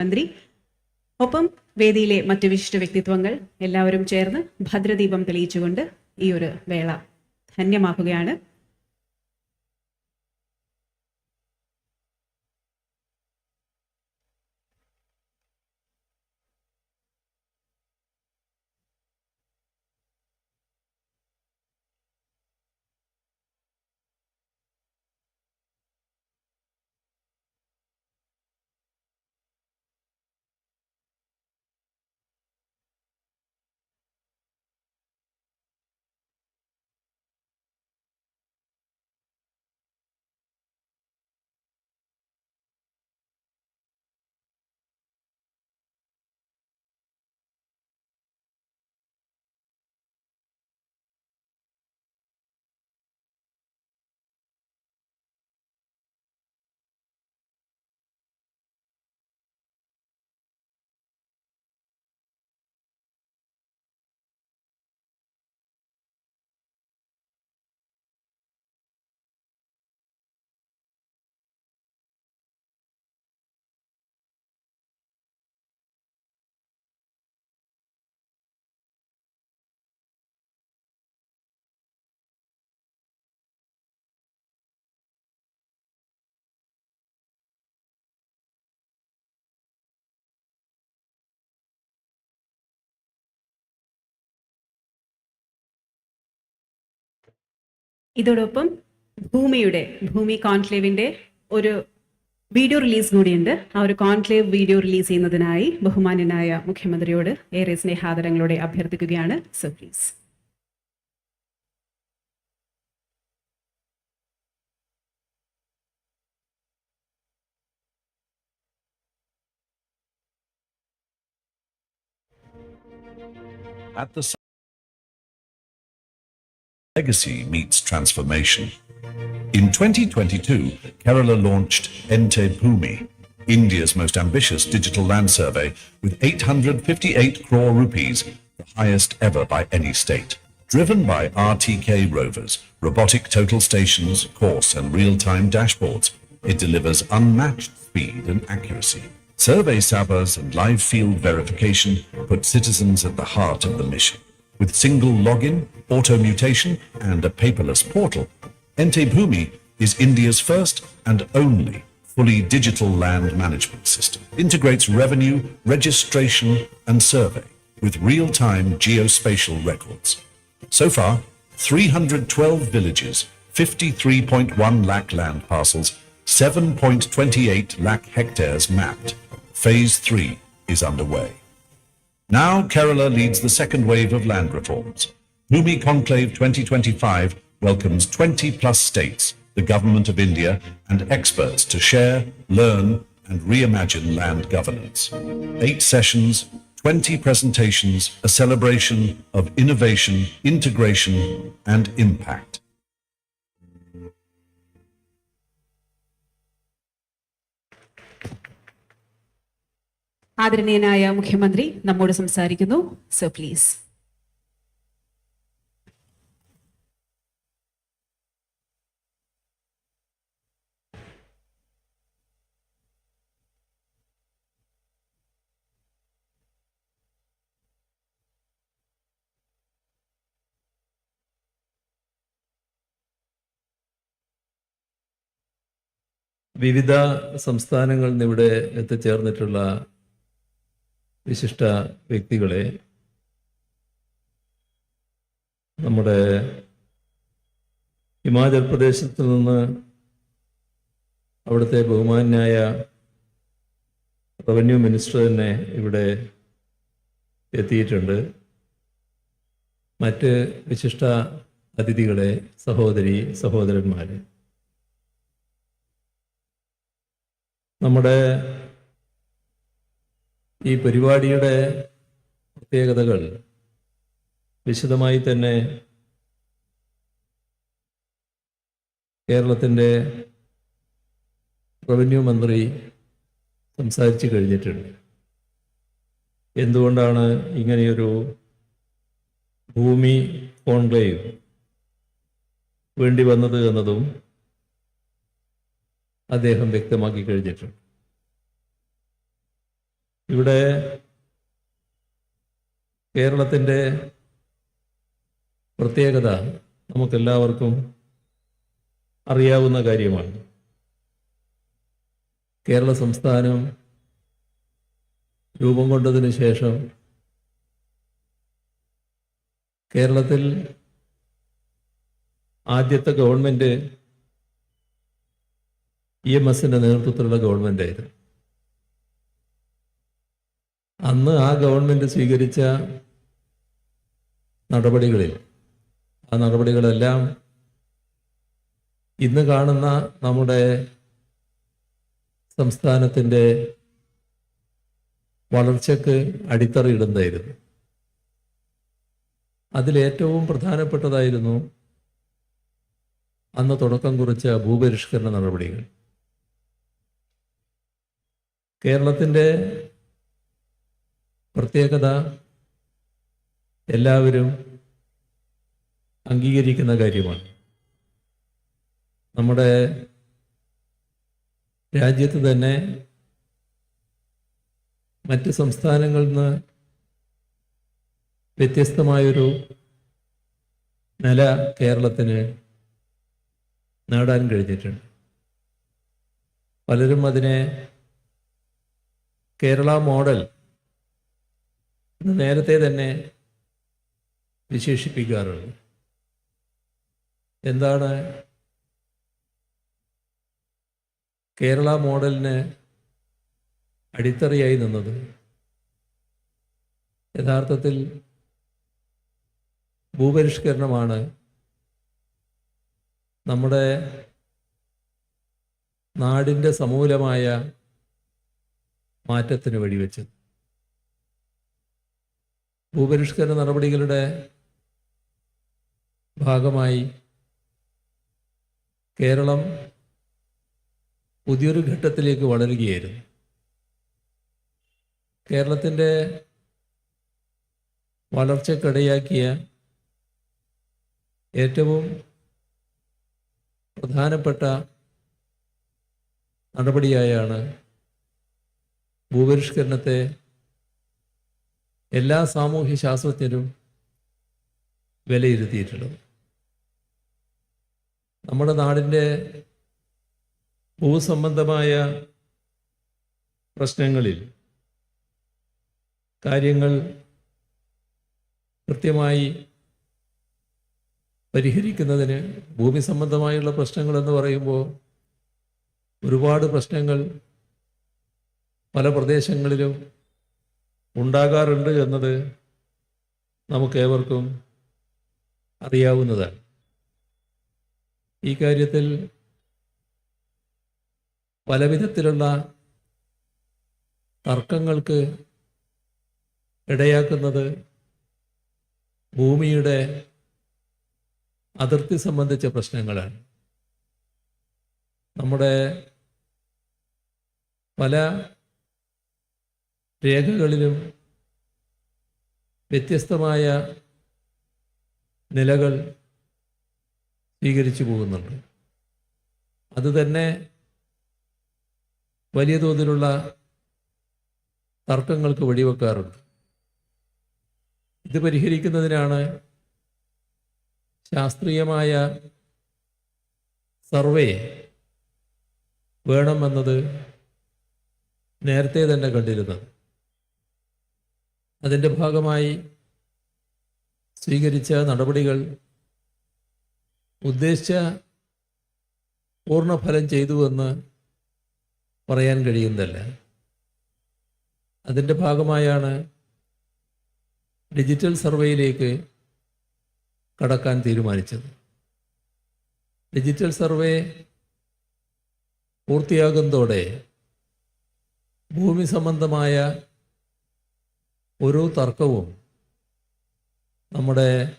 മന്ത്രി. ഒപ്പം വേദിയിലെ മറ്റ് വിശിഷ്ട വ്യക്തിത്വങ്ങൾ എല്ലാവരും ചേർന്ന് ഭദ്രദീപം തെളിയിച്ചുകൊണ്ട് ഈ ഒരു വേള ധന്യമാക്കുകയാണ്. ഇതോടൊപ്പം ഭൂമിയുടെ ഭൂമി കോൺക്ലേവിന്റെ ഒരു വീഡിയോ റിലീസ് കൂടിയുണ്ട്. ആ ഒരു കോൺക്ലേവ് വീഡിയോ റിലീസ് ചെയ്യുന്നതിനായി ബഹുമാന്യനായ മുഖ്യമന്ത്രിയോട് ഏറെ സ്നേഹാദരങ്ങളോടെ അഭ്യർത്ഥിക്കുകയാണ്. So please At the legacy meets transformation. In 2022, Kerala launched Ente Bhumi, India's most ambitious digital land survey with 858 crore rupees, the highest ever by any state. Driven by RTK rovers, robotic total stations, course and real-time dashboards, it delivers unmatched speed and accuracy. Survey Sabas and live field verification put citizens at the heart of the mission. With single login, auto mutation, and a paperless portal, Ente Bhumi is India's first and only fully digital land management system. Integrates revenue, registration, and survey with real-time geospatial records. So far, 312 villages, 53.1 lakh land parcels, 7.28 lakh hectares mapped. Phase 3 is underway. Now Kerala leads the second wave of land reforms. Bhumi Conclave 2025 welcomes 20 plus states, the government of India, and experts to share, learn, and reimagine land governance. Eight sessions, 20 presentations, a celebration of innovation, integration, and impact. ആദരണീയനായ മുഖ്യമന്ത്രി നമ്മോട് സംസാരിക്കുന്നു. Sir please വിവിധ സംസ്ഥാനങ്ങളിൽ നിന്ന് ഇവിടെ എത്തിച്ചേർന്നിട്ടുള്ള വിശിഷ്ട വ്യക്തികളെ നമ്മുടെ ഹിമാചൽ പ്രദേശത്ത് നിന്ന് അവിടുത്തെ ബഹുമാനായ റവന്യൂ മിനിസ്റ്റർ തന്നെ ഇവിടെ എത്തിയിട്ടുണ്ട്. മറ്റ് വിശിഷ്ട അതിഥികളെ സഹോദരി സഹോദരന്മാരെ. നമ്മുടെ ഈ പരിപാടിയുടെ പ്രത്യേകതകൾ വിശദമായി തന്നെ കേരളത്തിന്റെ റവന്യൂ മന്ത്രി സംസാരിച്ചു കഴിഞ്ഞിട്ടുണ്ട്. എന്തുകൊണ്ടാണ് ഇങ്ങനെയൊരു ഭൂമി കോൺക്ലേവ് വേണ്ടി വന്നത് എന്നതും അദ്ദേഹം വ്യക്തമാക്കി കഴിഞ്ഞിട്ടുണ്ട്. ഇവിടെ കേരളത്തിന്റെ പ്രത്യേകത നമുക്കെല്ലാവർക്കും അറിയാവുന്ന കാര്യമാണ്. കേരള സംസ്ഥാനം രൂപം കൊണ്ടതിന് ശേഷം കേരളത്തിൽ ആദ്യത്തെ ഗവൺമെന്റ് ഇ എം എസിന്റെ നേതൃത്വത്തിലുള്ള ഗവൺമെന്റായിരുന്നു അന്ന് ആ ഗവൺമെന്റ് സ്വീകരിച്ച നടപടികളിൽ ആ നടപടികളെല്ലാം ഇന്ന് കാണുന്ന നമ്മുടെ സംസ്ഥാനത്തിന്റെ വളർച്ചയ്ക്ക് അടിത്തറയിടുന്നതായിരുന്നു അതിലേറ്റവും പ്രധാനപ്പെട്ടതായിരുന്നു അന്ന് തുടക്കം കുറിച്ച ഭൂപരിഷ്കരണ നടപടികൾ. കേരളത്തിന്റെ പ്രത്യേകത എല്ലാവരും അംഗീകരിക്കുന്ന കാര്യമാണ്. നമ്മുടെ രാജ്യത്ത് തന്നെ മറ്റ് സംസ്ഥാനങ്ങളിൽ നിന്ന് വ്യത്യസ്തമായൊരു നില കേരളത്തിന് നേടാൻ കഴിഞ്ഞിട്ടുണ്ട്. പലരും അതിനെ കേരള മോഡൽ എന്ന് നേരത്തെ തന്നെ വിശേഷിപ്പിക്കാറുണ്ട്. എന്താണ് കേരള മോഡലിന് അടിത്തറയായി നിന്നത്? യഥാർത്ഥത്തിൽ ഭൂപരിഷ്കരണമാണ് നമ്മുടെ നാടിന്റെ സമൂലമായ മാറ്റത്തിന് വഴിവെച്ചത്. ഭൂപരിഷ്കരണ നടപടികളുടെ ഭാഗമായി കേരളം പുതിയൊരു ഘട്ടത്തിലേക്ക് വളരുകയായിരുന്നു. കേരളത്തിന്റെ വളർച്ചക്കിടയാക്കിയ ഏറ്റവും പ്രധാനപ്പെട്ട നടപടിയായാണ് ഭൂപരിഷ്കരണത്തെ എല്ലാ സാമൂഹ്യ ശാസ്ത്രജ്ഞരും വിലയിരുത്തിയിട്ടുള്ളത് നമ്മുടെ നാടിന്റെ ഭൂസംബന്ധമായ പ്രശ്നങ്ങളിൽ കാര്യങ്ങൾ കൃത്യമായി പരിഹരിക്കുന്നതിന് ഭൂമി സംബന്ധമായുള്ള പ്രശ്നങ്ങൾ എന്ന് പറയുമ്പോൾ ഒരുപാട് പ്രശ്നങ്ങൾ പല പ്രദേശങ്ങളിലും ഉണ്ടാകാറുണ്ട് എന്നത് നമുക്കേവർക്കും അറിയാവുന്നതാണ്. ഈ കാര്യത്തിൽ പലവിധത്തിലുള്ള തർക്കങ്ങൾക്ക് ഇടയാക്കുന്നത് ഭൂമിയുടെ അതിർത്തി സംബന്ധിച്ച പ്രശ്നങ്ങളാണ്. നമ്മുടെ പല രേഖകളിലും വ്യത്യസ്തമായ നിലകൾ സ്വീകരിച്ചു പോകുന്നുണ്ട്. അതുതന്നെ വലിയ തോതിലുള്ള തർക്കങ്ങൾക്ക് വഴിവെക്കാറുണ്ട്. ഇത് പരിഹരിക്കുന്നതിനാണ് ശാസ്ത്രീയമായ സർവേ വേണമെന്നത് നേരത്തെ തന്നെ കണ്ടിരുന്നത്. അതിന്റെ ഭാഗമായി സ്വീകരിച്ച നടപടികൾ ഉദ്ദേശിച്ച പൂർണഫലം ചെയ്തുവെന്ന് പറയാൻ കഴിയുന്നതല്ല. അതിന്റെ ഭാഗമായാണ് ഡിജിറ്റൽ സർവേയിലേക്ക് കടക്കാൻ തീരുമാനിച്ചത്. ഡിജിറ്റൽ സർവേ പൂർത്തിയാകുന്നതോടെ ഭൂമി സംബന്ധമായ ഓരോ തർക്കവും നമ്മുടെ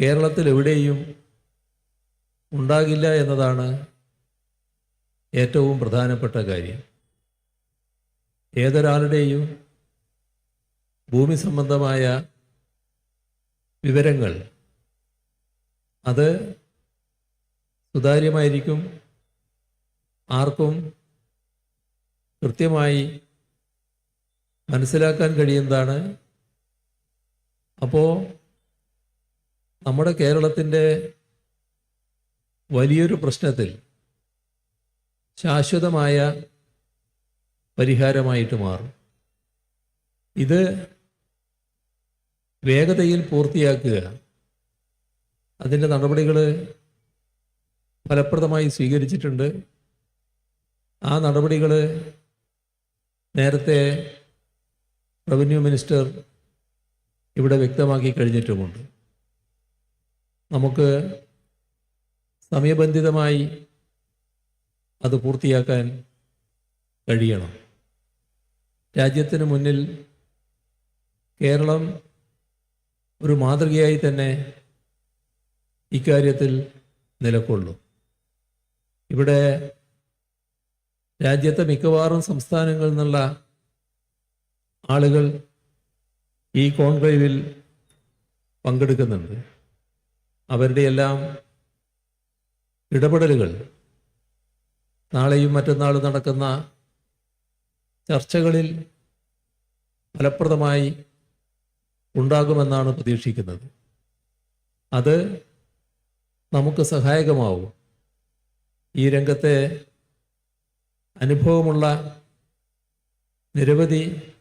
കേരളത്തിൽ എവിടെയും ഉണ്ടാകില്ല എന്നതാണ് ഏറ്റവും പ്രധാനപ്പെട്ട കാര്യം. ഏതൊരാളുടെയും ഭൂമി സംബന്ധമായ വിവരങ്ങൾ അത് സുതാര്യമായിരിക്കും. ആർക്കും കൃത്യമായി മനസ്സിലാക്കാൻ കഴിയുന്നതാണ്. അപ്പോൾ നമ്മുടെ കേരളത്തിന്റെ വലിയൊരു പ്രശ്നത്തിൽ ശാശ്വതമായ പരിഹാരമായിട്ട് മാറും. ഇത് വേഗതയിൽ പൂർത്തിയാക്കുക അതിന്റെ നടപടികൾ ഫലപ്രദമായി സ്വീകരിച്ചിട്ടുണ്ട്. ആ നടപടികൾ നേരത്തെ റവന്യൂ മിനിസ്റ്റർ ഇവിടെ വ്യക്തമാക്കി കഴിഞ്ഞിട്ടുമുണ്ട്. നമുക്ക് സമയബന്ധിതമായി അത് പൂർത്തിയാക്കാൻ കഴിയണം. രാജ്യത്തിന് മുന്നിൽ കേരളം ഒരു മാതൃകയായി തന്നെ ഇക്കാര്യത്തിൽ നിലകൊള്ളും ഇവിടെ രാജ്യത്തെ മിക്കവാറും സംസ്ഥാനങ്ങളിൽ നിന്നുള്ള ആളുകൾ ഈ കോൺക്ലേവിൽ പങ്കെടുക്കുന്നുണ്ട്. അവരുടെ എല്ലാം ഇടപെടലുകൾ നാളെയും മറ്റന്നാളും നടക്കുന്ന ചർച്ചകളിൽ ഫലപ്രദമായി ഉണ്ടാകുമെന്നാണ് പ്രതീക്ഷിക്കുന്നത്. അത് നമുക്ക് സഹായകമാവും. ഈ രംഗത്തെ അനുഭവമുള്ള നിരവധി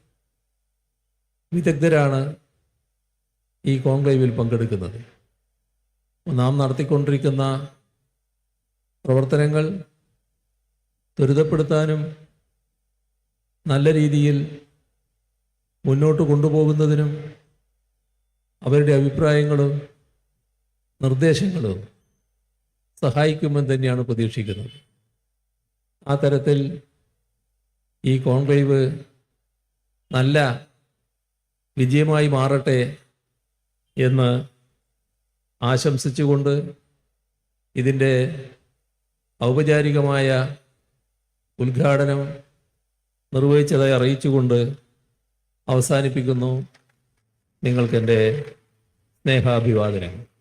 വിദഗ്ധരാണ് ഈ കോൺക്ലേവിൽ പങ്കെടുക്കുന്നത്. നാം നടത്തിക്കൊണ്ടിരിക്കുന്ന പ്രവർത്തനങ്ങൾ ത്വരിതപ്പെടുത്താനും നല്ല രീതിയിൽ മുന്നോട്ട് കൊണ്ടുപോകുന്നതിനും അവരുടെ അഭിപ്രായങ്ങളും നിർദ്ദേശങ്ങളും സഹായിക്കുമെന്ന് തന്നെയാണ് പ്രതീക്ഷിക്കുന്നത്. ആ തരത്തിൽ ഈ കോൺക്ലേവ് നല്ല വിജയമായി മാറട്ടെ എന്ന് ആശംസിച്ചുകൊണ്ട് ഇതിന്റെ ഔപചാരികമായ ഉദ്ഘാടനം നിർവഹിച്ചതായി അറിയിച്ചുകൊണ്ട് അവസാനിപ്പിക്കുന്നു. നിങ്ങൾക്കെന്റെ സ്നേഹാഭിവാദനങ്ങൾ.